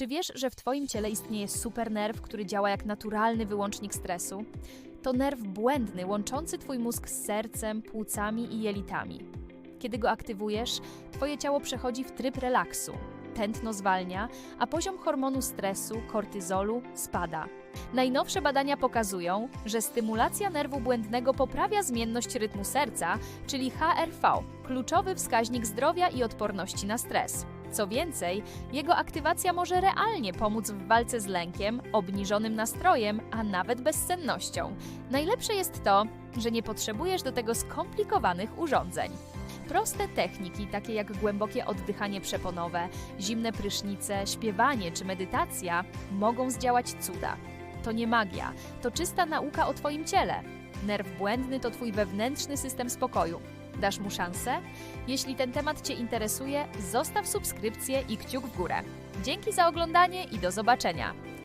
Czy wiesz, że w Twoim ciele istnieje supernerw, który działa jak naturalny wyłącznik stresu? To nerw błędny łączący Twój mózg z sercem, płucami i jelitami. Kiedy go aktywujesz, Twoje ciało przechodzi w tryb relaksu. Tętno zwalnia, a poziom hormonu stresu, kortyzolu, spada. Najnowsze badania pokazują, że stymulacja nerwu błędnego poprawia zmienność rytmu serca, czyli HRV, kluczowy wskaźnik zdrowia i odporności na stres. Co więcej, jego aktywacja może realnie pomóc w walce z lękiem, obniżonym nastrojem, a nawet bezsennością. Najlepsze jest to, że nie potrzebujesz do tego skomplikowanych urządzeń. Proste techniki, takie jak głębokie oddychanie przeponowe, zimne prysznice, śpiewanie czy medytacja, mogą zdziałać cuda. To nie magia, to czysta nauka o Twoim ciele. Nerw błędny to Twój wewnętrzny system spokoju. Dasz mu szansę? Jeśli ten temat Cię interesuje, zostaw subskrypcję i kciuk w górę. Dzięki za oglądanie i do zobaczenia!